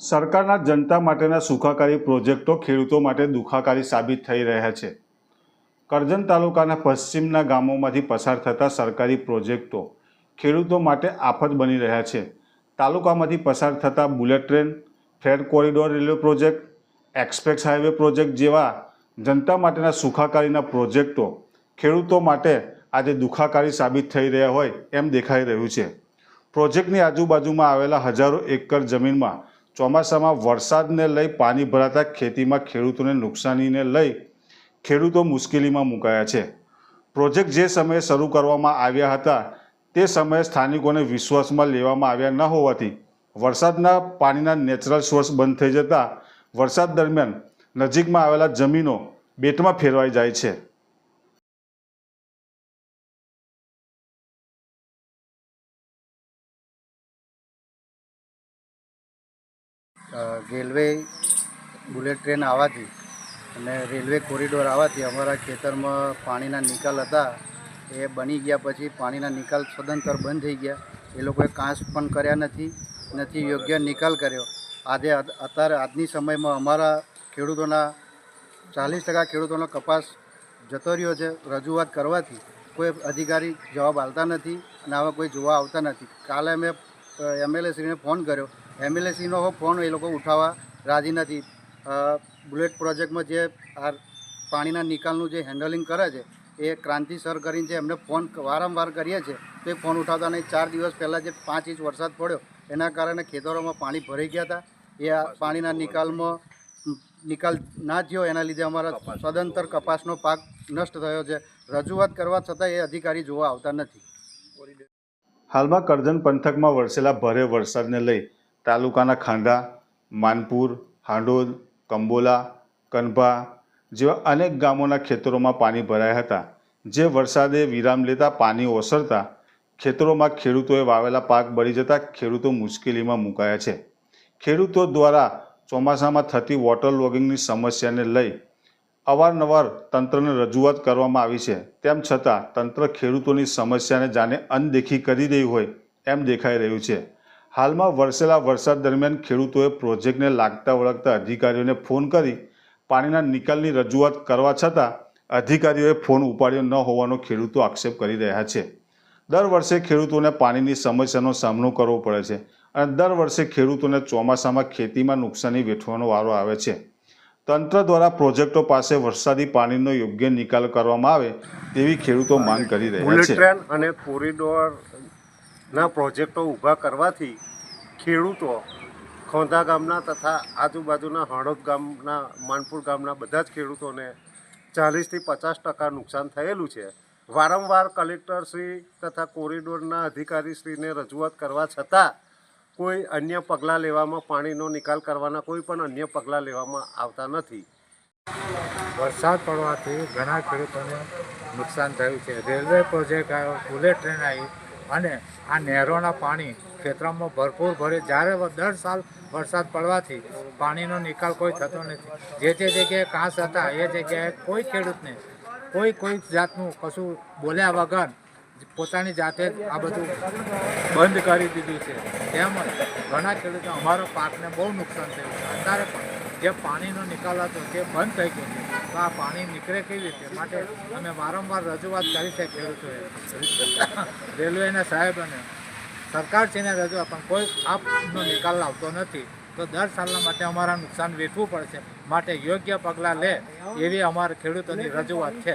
સરકારના જનતા માટેના સુખાકારી પ્રોજેક્ટો ખેડૂતો માટે દુખાકારી સાબિત થઈ રહ્યા છે. કરજણ તાલુકાના પશ્ચિમના ગામોમાંથી પસાર થતા સરકારી પ્રોજેક્ટો ખેડૂતો માટે આફત બની રહ્યા છે. તાલુકામાંથી પસાર થતા bullet train freight corridor railway project, express highway project જેવા જનતા માટેના સુખાકારીના પ્રોજેક્ટો ખેડૂતો માટે આજે દુખાકારી સાબિત થઈ રહ્યા હોય એમ દેખાઈ રહ્યું છે. પ્રોજેક્ટની આજુબાજુમાં આવેલા હજારો એકર જમીનમાં ચોમાસામાં વરસાદને લઈ પાણી ભરાતા ખેતીમાં ખેડૂતોને નુકસાનીને લઈ ખેડૂતો મુશ્કેલીમાં મુકાયા છે. પ્રોજેક્ટ જે સમયે શરૂ કરવામાં આવ્યા હતા, તે સમયે સ્થાનિકોને વિશ્વાસમાં લેવામાં આવ્યા ન હોવાથી વરસાદના પાણીના નેચરલ સોર્સ બંધ થઈ જતા વરસાદ દરમિયાન નજીકમાં આવેલા જમીનો બેટમાં ફેરવાઈ જાય છે. રેલવે બુલેટ ટ્રેન આવવાથી અને રેલવે કોરિડોર આવવાથી અમારા ખેતરમાં પાણીના નિકાલ હતા. એ બની ગયા પછી પાણીના નિકાલ સદંતર બંધ થઈ ગયા. એ લોકોએ કાંસ પણ કર્યા નથી નથી યોગ્ય નિકાલ કર્યો. આજે અત્યારે આજની સમયમાં અમારા ખેડૂતોના ચાલીસ ટકા ખેડૂતોનો કપાસ જતો રહ્યો છે. રજૂઆત કરવાથી કોઈ અધિકારી જવાબ આપતા નથી અને આવા કોઈ જોવા આવતા નથી. કાલે મેં એમએલએ શ્રીને ફોન કર્યો. એમએલએ શ્રીનો ફોન એ લોકો ઉઠાવવા રાજી નથી. બુલેટ પ્રોજેક્ટમાં જે આ પાણીના નિકાલનું જે હેન્ડલિંગ કરે છે એ ક્રાંતિ સર કરીને જે એમને ફોન વારંવાર કરીએ છીએ તો એ ફોન ઉઠાવતા નહીં. ચાર દિવસ પહેલાં જે પાંચ ઇંચ વરસાદ પડ્યો એના કારણે ખેતરોમાં પાણી ભરાઈ ગયા હતા. એ આ પાણીના નિકાલમાં નિકાલ ના થયો એના લીધે અમારા સદંતર કપાસનો પાક નષ્ટ થયો છે. રજૂઆત કરવા છતાં એ અધિકારી જોવા આવતા નથી. હાલમાં કરજણ પંથકમાં વરસેલા ભારે વરસાદને લઈ તાલુકાના ખાંડા, માનપુર, હાંડોદ, કંબોલા, કનભા જેવા અનેક ગામોના ખેતરોમાં પાણી ભરાયા હતા. જે વરસાદે વિરામ લેતા પાણી ઓસરતા ખેતરોમાં ખેડૂતોએ વાવેલા પાક બળી જતા ખેડૂતો મુશ્કેલીમાં મુકાયા છે. ખેડૂતો દ્વારા ચોમાસામાં થતી વોટર લોગિંગની સમસ્યાને લઈ અવારનવાર તંત્રને રજૂઆત કરવામાં આવી છે. તેમ છતાં તંત્ર ખેડૂતોની સમસ્યાને જાણે અનદેખી કરી રહી હોય એમ દેખાઈ રહ્યું છે. હાલમાં વરસેલા વરસાદ દરમિયાન ખેડૂતોએ પ્રોજેક્ટને લાગતા વળગતા અધિકારીઓને ફોન કરી પાણીના નિકાલની રજૂઆત કરવા છતાં અધિકારીઓએ ફોન ઉપાડ્યો ન હોવાનો ખેડૂતો આક્ષેપ કરી રહ્યા છે. દર વર્ષે ખેડૂતોને પાણીની સમસ્યાનો સામનો કરવો પડે છે અને દર વર્ષે ખેડૂતોને ચોમાસામાં ખેતીમાં નુકસાની વેઠવાનો વારો આવે છે. તંત્ર દ્વારા પ્રોજેક્ટો પાસે વરસાદી પાણીનો યોગ્ય નિકાલ કરવામાં આવે તેવી ખેડૂતો માંગ કરી રહ્યા છે. અને અને કોરિડોરના પ્રોજેક્ટો ઊભા કરવાથી ખેડૂતો ખોંધા ગામના તથા આજુબાજુના હણોદ ગામના, માનપુર ગામના બધા જ ખેડૂતોને ચાલીસથી પચાસ ટકા નુકસાન થયેલું છે. વારંવાર કલેક્ટરશ્રી તથા કોરિડોરના અધિકારીશ્રીને રજૂઆત કરવા છતાં કોઈ અન્ય પગલાં લેવામાં, પાણીનો નિકાલ કરવાના કોઈ પણ અન્ય પગલાં લેવામાં આવતા નથી. વરસાદ પડવાથી ઘણા ખેડૂતોને નુકસાન થયું છે. રેલવે પ્રોજેક્ટ આવ્યો, બુલેટ ટ્રેન આવી અને આ નહેરોના પાણી ખેતરોમાં ભરપૂર ભરે. જ્યારે દર સાલ વરસાદ પડવાથી પાણીનો નિકાલ કોઈ થતો નથી. જે તે જગ્યાએ કાંસ હતા, એ જગ્યાએ કોઈ ખેડૂતને, કોઈ કોઈ જાતનું કશું બોલ્યા વગર પોતાની જાતે આ બધું બંધ કરી દીધું છે. તેમજ ઘણા ખેડૂતો અમારો પાકને બહુ નુકસાન થયું અત્યારે પણ જે પાણીનો નિકાલ હતો તે બંધ થઈ ગયો છે. તો આ પાણી નીકળે કેવી રીતે? માટે અમે વારંવાર રજૂઆત કરી છે ખેડૂતોએ રેલવેના સાહેબોને સરકારશ્રીને રજૂઆત, પણ કોઈ આપનો નિકાલ લાવતો નથી. તો દર સાલના માટે અમારા નુકસાન વેઠવું પડશે. માટે યોગ્ય પગલાં લે એવી અમારા ખેડૂતોની રજૂઆત છે.